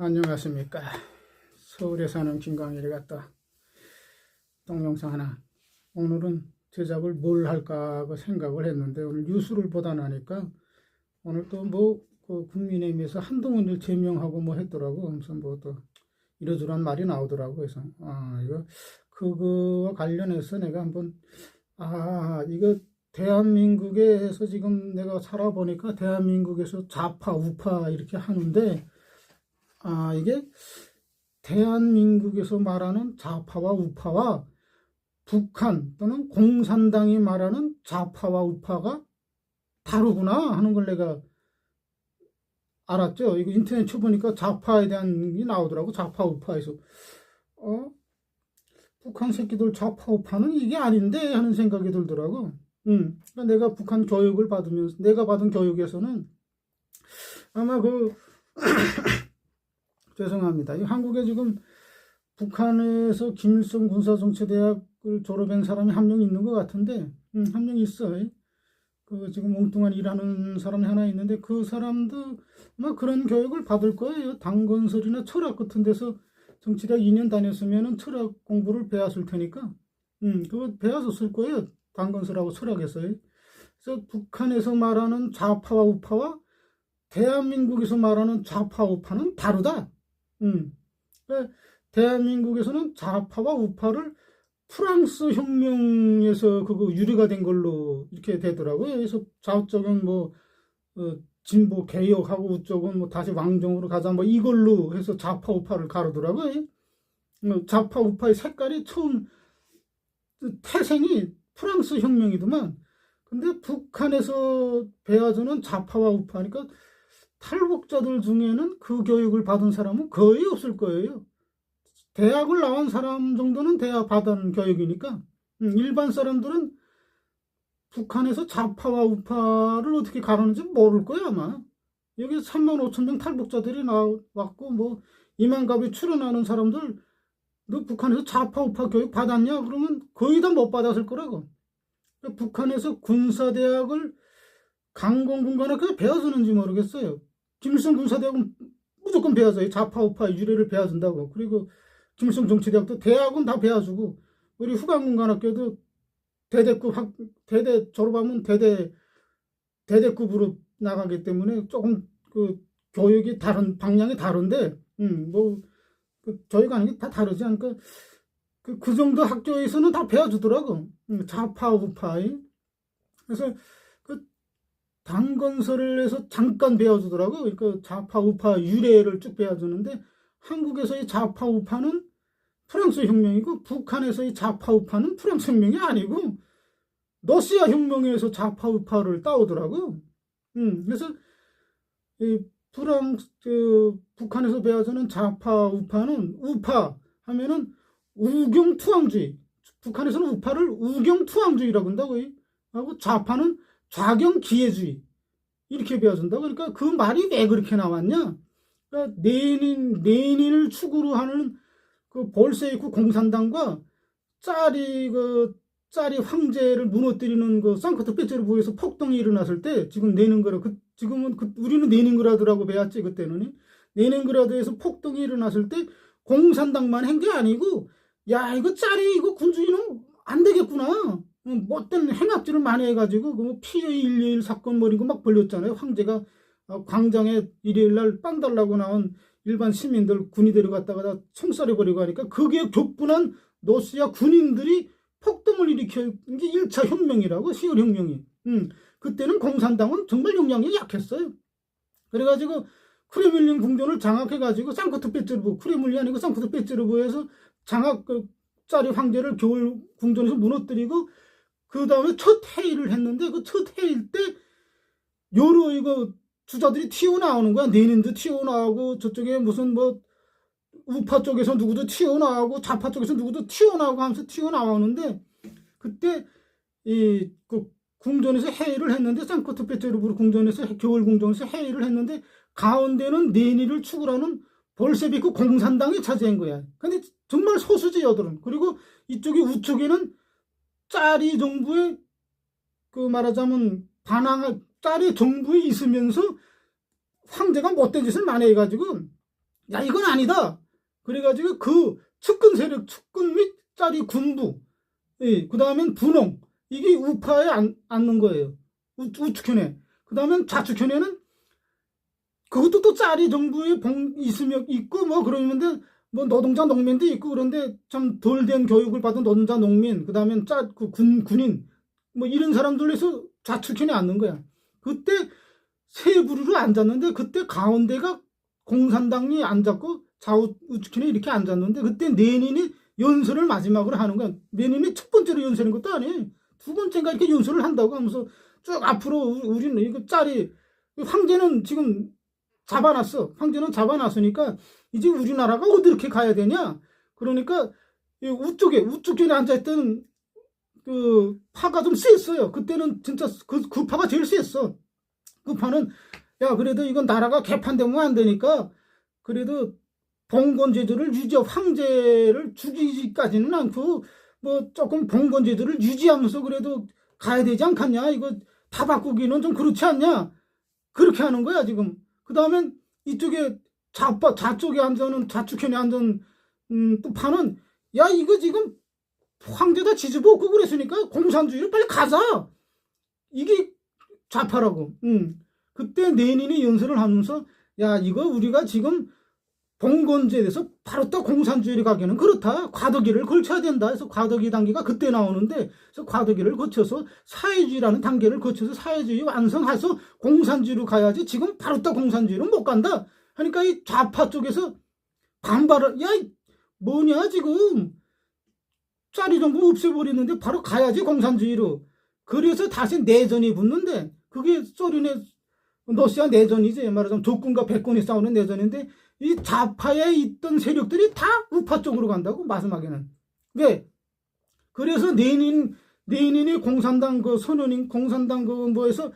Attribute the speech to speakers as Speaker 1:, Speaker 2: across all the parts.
Speaker 1: 안녕하십니까. 서울에 사는 김광일이 갔다 동영상 하나. 오늘은 제작을 뭘 할까 생각을 했는데 오늘 뉴스를 보다 나니까 오늘 또뭐 그 국민의힘에서 한동훈을 제명하고 뭐 했더라고. 무슨 뭐또 이러저러한 말이 나오더라고. 그래서 아 이거 그거와 관련해서 내가 한번 아 이거 대한민국에서 지금 내가 살아보니까 대한민국에서 좌파 우파 이렇게 하는데 아, 이게 대한민국에서 말하는 좌파와 우파와 북한 또는 공산당이 말하는 좌파와 우파가 다르구나 하는 걸 내가 알았죠. 이거 인터넷 쳐보니까 좌파에 대한 게 나오더라고. 좌파 우파에서. 어? 북한 새끼들 좌파 우파는 이게 아닌데 하는 생각이 들더라고. 음. 그러니까 내가 북한 교육을 받으면서 내가 받은 교육에서는 아마 그 죄송합니다. 이 한국에 지금 북한에서 김일성 군사정치대학을 졸업한 사람이 한 명 있는 것 같은데, 음, 한명 있어. 그 지금 엉뚱한 일하는 사람이 하나 있는데 그 사람도 아마 그런 교육을 받을 거예요. 당건설이나 철학 같은 데서 정치대학 2년 다녔으면은 철학 공부를 배웠을 테니까, 음, 그거 배웠을 거예요. 당건설하고 철학에서요. 그래서 북한에서 말하는 좌파와 우파와 대한민국에서 말하는 좌파 우파는 다르다. 음. 그러니까 대한민국에서는 좌파와 우파를 프랑스 혁명에서 그거 유리가 된 걸로 이렇게 되더라고요. 그래서 좌쪽은 뭐 어, 진보 개혁하고 우쪽은 뭐 다시 왕정으로 가자 뭐 이걸로 해서 좌파 우파를 가르더라고요. 어, 좌파 우파의 색깔이 처음 태생이 프랑스 혁명이더만 근데 북한에서 배워주는 좌파와 우파니까 탈북자들 중에는 그 교육을 받은 사람은 거의 없을 거예요. 대학을 나온 사람 정도는 대학 받은 교육이니까 음, 일반 사람들은 북한에서 좌파와 우파를 어떻게 가르는지 모를 거야 아마. 여기 3만 5천 명 탈북자들이 나왔고 뭐 이만갑에 출연하는 사람들 너 북한에서 좌파 우파 교육 받았냐? 그러면 거의 다 못 받았을 거라고. 북한에서 군사대학을 강공군관을 그냥 배워주는지 모르겠어요. 김일성 군사대학은 무조건 배워줘요. 좌파 우파 유래를 배워준다고. 그리고 김일성 정치대학도 대학은 다 배워주고 우리 후관군관학교도 대대급 학 대대 졸업하면 대대 대대급으로 나가기 때문에 조금 그 교육이 다른 방향이 다른데 음뭐 그 저희가 하는 게 다 다르지 않을까 그, 그 정도 학교에서는 다 배워주더라고 음, 좌파 우파 그래서 당 건설을 해서 잠깐 배워주더라고. 그러니까 좌파 우파 유래를 쭉 배워주는데 한국에서의 좌파 우파는 프랑스 혁명이고 북한에서의 좌파 우파는 프랑스 혁명이 아니고 러시아 혁명에서 좌파 우파를 따오더라고. 음, 그래서 이 프랑스 그 북한에서 배워주는 좌파 우파는 우파 하면은 우경 투항주의. 북한에서는 우파를 우경 투항주의라고 한다고. 하고 좌파는 좌경 기회주의 이렇게 배워준다. 그러니까 그 말이 왜 그렇게 나왔냐? 그러니까 레닌 레닌을 축으로 하는 그 볼세이크 공산당과 짜리 그 짜리 황제를 무너뜨리는 그 상크트페테르부에서 폭동이 일어났을 때 지금 내는그라 그 지금은 그 우리는 내닌그라드라고 배웠지 그때는 내닌그라드에서 폭동이 일어났을 때 공산당만 한 게 아니고 야 이거 짜리 이거 군주인은 안 되겠구나 못된 행악질을 많이 해가지고 그 피해121 사건 머리고 막 벌렸잖아요. 황제가 어, 광장에 일요일 날 빵 달라고 나온 일반 시민들 군이 데려갔다가 총살해 버리고 하니까 그게 격분한 러시아 군인들이 폭동을 일으킨 게 1차 혁명이라고 10월 혁명이. 음, 그때는 공산당은 정말 역량이 약했어요. 그래가지고 크레밀린 궁전을 장악해가지고 상크트페테르부 크레밀리 아니고 상크트페테르부에서 장악 그 짜리 황제를 겨울 궁전에서 무너뜨리고 그 다음에 첫 회의를 했는데 그 첫 회의 때 여러 이거 주자들이 튀어나오는 거야. 내닌도 튀어나오고 저쪽에 무슨 뭐 우파 쪽에서 누구도 튀어나오고 좌파 쪽에서 누구도 튀어나오고 하면서 튀어나오는데 그때 이 그 궁전에서 회의를 했는데 상크트페테르부르 궁전에서 겨울 궁전에서 회의를 했는데 가운데는 내니를 추구하는 볼세비크 공산당이 차지한 거야. 근데 정말 소수지 여들은 그리고 이쪽에 우측에는 짜리 정부의 그 말하자면 반항 짜리 정부에 있으면서 황제가 못된 짓을 많이 해가지고 야 이건 아니다. 그래가지고 그 측근 세력, 측근 및 짜리 군부, 예, 그 다음엔 분홍 이게 우파에 안, 앉는 거예요. 우, 우측현에. 그 다음엔 좌측현에는 그것도 또 짜리 정부에 봉 있으며 있고 뭐 그러는데 뭐 노동자 농민도 있고 그런데 참 덜 된 교육을 받은 노동자 농민 그 다음엔 짜그 군인 뭐 이런 사람들에서 좌측현에 앉는 거야. 그때 세 부류로 앉았는데 그때 가운데가 공산당이 앉았고 좌우 우측현에 이렇게 앉았는데 그때 레닌이 연설을 마지막으로 하는 거야. 레닌이 첫 번째로 연설인 것도 아니에요. 두 번째인가 이렇게 연설을 한다고 하면서 쭉 앞으로 우- 우리는 이거 짤이 황제는 지금 잡아놨어. 황제는 잡아놨으니까 이제 우리나라가 어디 이렇게 가야 되냐? 그러니까 이 우쪽에 우쪽에 앉아있던 그 파가 좀 셌어요. 그때는 진짜 그, 그 파가 제일 셌어. 그 파는 야 그래도 이건 나라가 개판되면 안 되니까 그래도 봉건제도를 유지 황제를 죽이지까지는 않고 뭐 조금 봉건제도를 유지하면서 그래도 가야 되지 않겠냐 이거 다 바꾸기는 좀 그렇지 않냐 그렇게 하는 거야 지금 그 다음엔 이쪽에 좌파 좌쪽에 앉아는 좌측편에 앉은 음, 또 파는 야 이거 지금 황제다 지지고 없고 그랬으니까 공산주의로 빨리 가자 이게 좌파라고 음. 그때 레닌이 연설을 하면서 야 이거 우리가 지금 봉건제에 대해서 바로 또 공산주의로 가기는 그렇다. 과도기를 걸쳐야 된다. 그래서 과도기 단계가 그때 나오는데 그래서 과도기를 거쳐서 사회주의라는 단계를 거쳐서 사회주의 완성해서 공산주의로 가야지 지금 바로 또 공산주의로 못 간다. 하니까 이 좌파 쪽에서 반발을 야 뭐냐 지금? 짜리 정부 없애버리는데 바로 가야지 공산주의로. 그래서 다시 내전이 붙는데 그게 소련의 러시아 내전이지. 말하자면 적군과 백군이 싸우는 내전인데 이 좌파에 있던 세력들이 다 우파 쪽으로 간다고 마지막에는. 왜? 그래서 레닌 레닌이 공산당 그 선언인 공산당 그 뭐에서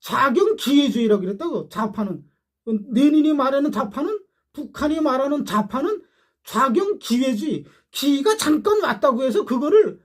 Speaker 1: 자경 기회주의라고 그랬다고 좌파는 레닌이 말하는 좌파는 북한이 말하는 좌파는 좌경 기회주의 기회가 잠깐 왔다고 해서 그거를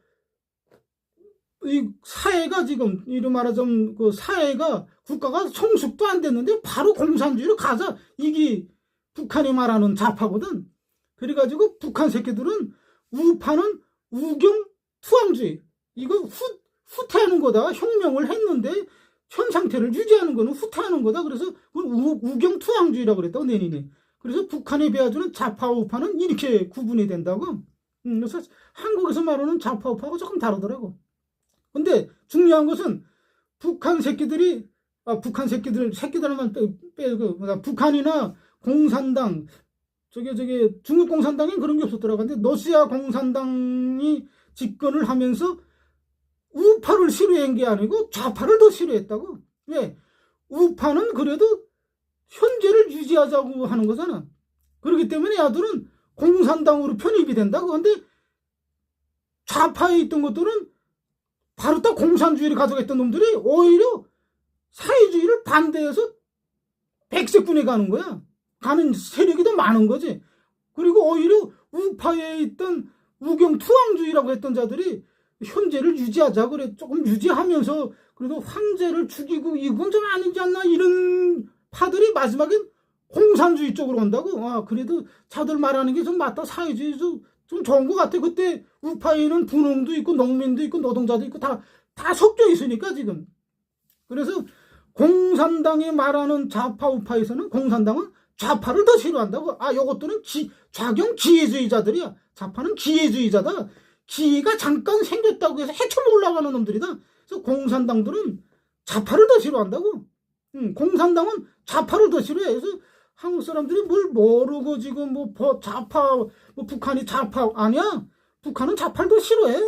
Speaker 1: 이 사회가 지금 이런 말하자면 그 사회가 국가가 성숙도 안 됐는데 바로 공산주의로 가자 이게 북한이 말하는 좌파거든. 그래가지고 북한 새끼들은 우파는 우경 투항주의 이거 후 후퇴하는 거다. 혁명을 했는데 현 상태를 유지하는 거는 후퇴하는 거다. 그래서 그걸 우, 우경 투항주의라고 그랬다고 내니니. 그래서 북한에 배워주는 좌파 우파는 이렇게 구분이 된다고. 음, 그래서 한국에서 말하는 좌파 우파하고 조금 다르더라고. 근데 중요한 것은 북한 새끼들이 아, 북한 새끼들 새끼들만 빼, 빼고 그러니까 북한이나 공산당 저게 저게 중국 공산당엔 그런 게 없었더라고 근데 러시아 공산당이 집권을 하면서 우파를 싫어한 게 아니고 좌파를 더 싫어했다고 왜 우파는 그래도 현재를 유지하자고 하는 거잖아 그렇기 때문에 야들은 공산당으로 편입이 된다고 근데 좌파에 있던 것들은 바로 딱 공산주의를 가져갔던 놈들이 오히려 사회주의를 반대해서 백색군에 가는 거야. 가는 세력이 더 많은 거지. 그리고 오히려 우파에 있던 우경 투항주의라고 했던 자들이 현재를 유지하자 그래 조금 유지하면서 그래도 황제를 죽이고 이건 좀 아니지 않나 이런 파들이 마지막엔 공산주의 쪽으로 간다고 아 그래도 자들 말하는 게 좀 맞다 사회주의 좀, 좀 좋은 것 같아 그때 우파에는 분홍도 있고 농민도 있고 노동자도 있고 다 다 섞여 있으니까 지금 그래서 공산당이 말하는 좌파 우파에서는 공산당은 좌파를 더 싫어한다고. 아, 요것들은 기, 좌경 기회주의자들이야. 좌파는 기회주의자다. 기회가 잠깐 생겼다고 해서 하는 놈들이다. 그래서 공산당들은 좌파를 더 싫어한다고. 음, 공산당은 좌파를 더 싫어해. 그래서 한국 사람들이 뭘 모르고 지금 뭐 버- 좌파, 뭐 북한이 좌파 아니야. 북한은 좌파를 더 싫어해.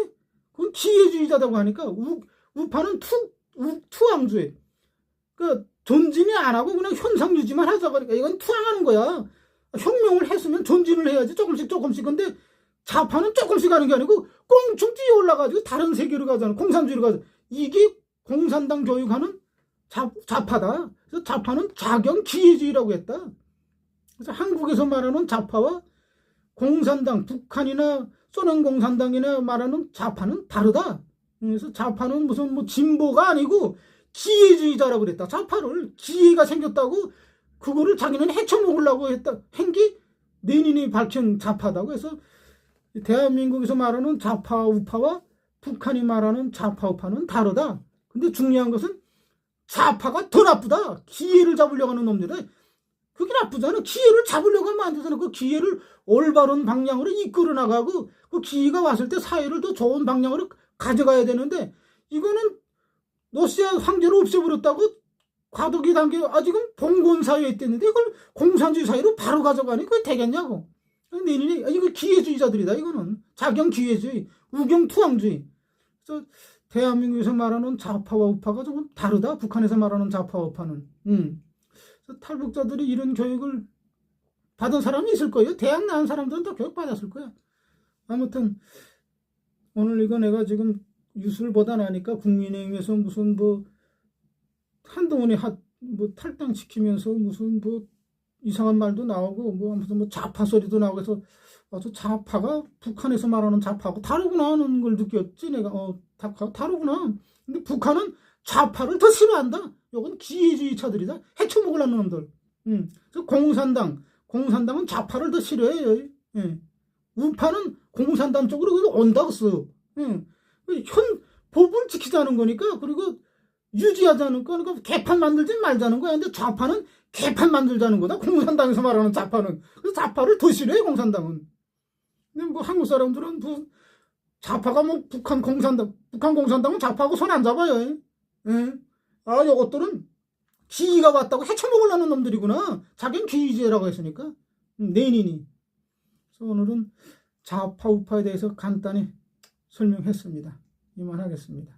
Speaker 1: 그건 기회주의자라고 하니까 우, 우파는 투, 우, 투항주의. 그 전진이 안 하고 그냥 현상 유지만 하자 그러니까 이건 투항하는 거야. 혁명을 했으면 전진을 해야지 조금씩 조금씩 근데 좌파는 조금씩 하는 게 아니고 꽁충 뛰어 올라가지고 다른 세계로 가잖아. 공산주의로 가자. 이게 공산당 교육하는 좌, 좌파다. 그래서 좌파는 좌경 기회주의라고 했다. 그래서 한국에서 말하는 좌파와 공산당, 북한이나 소련 공산당이나 말하는 좌파는 다르다. 그래서 좌파는 무슨 뭐 진보가 아니고 기회주의자라고 그랬다. 좌파를 기회가 생겼다고 그거를 자기는 헤쳐먹으려고 했다. 행기 레닌이 밝힌 좌파다고 해서 대한민국에서 말하는 좌파 우파와 북한이 말하는 좌파 우파는 다르다. 근데 중요한 것은 좌파가 더 나쁘다. 기회를 잡으려고 하는 놈들이 그게 나쁘잖아. 기회를 잡으려고 하면 안 되잖아. 그 기회를 올바른 방향으로 이끌어 나가고 그 기회가 왔을 때 사회를 더 좋은 방향으로 가져가야 되는데 이거는 러시아 황제를 없애버렸다고 과도기 단계 아직은 봉건 사회에 있댔는데 이걸 공산주의 사회로 바로 가져가니 그게 되겠냐고. 내년에 이거 기회주의자들이다 이거는 자경 기회주의, 우경 투항주의. 그래서 대한민국에서 말하는 좌파와 우파가 조금 다르다. 북한에서 말하는 좌파와 우파는. 음. 탈북자들이 이런 교육을 받은 사람이 있을 거예요. 대학 나온 사람들은 다 교육 받았을 거야. 아무튼 오늘 이거 내가 지금 뉴스를 보다 나니까 국민의힘에서 무슨 뭐 한동훈이 하, 뭐 탈당시키면서 무슨 뭐 이상한 말도 나오고 뭐 무슨 뭐 좌파 소리도 나오고 해서 아주 좌파가 북한에서 말하는 좌파하고 다르구나 하는 걸 느꼈지. 내가 어 다, 다르구나. 근데 북한은 좌파를 더 싫어한다. 이건 기회주의차들이다. 해쳐 먹으려는 놈들. 음. 그래서 공산당. 공산당은 좌파를 더 싫어해요 예. 우파는 공산당 쪽으로 온다고 써 예. 현 법을 지키자는 거니까 그리고 유지하자는 거 그러니까 개판 만들지 말자는 거야. 근데 좌파는 개판 만들자는 거다? 공산당에서 말하는 좌파는. 그래서 좌파를 더 싫어해 공산당은. 근데 뭐 한국 사람들은 뭐 좌파가 뭐 북한 공산당 북한 공산당은 좌파하고 손 안 잡아요 예. 아 이것들은 기회가 왔다고 해쳐먹으려는 놈들이구나. 자기는 기회주의라고 했으니까. 음, 내닌이. 그래서 오늘은 좌파 우파에 대해서 간단히 설명했습니다. 이만하겠습니다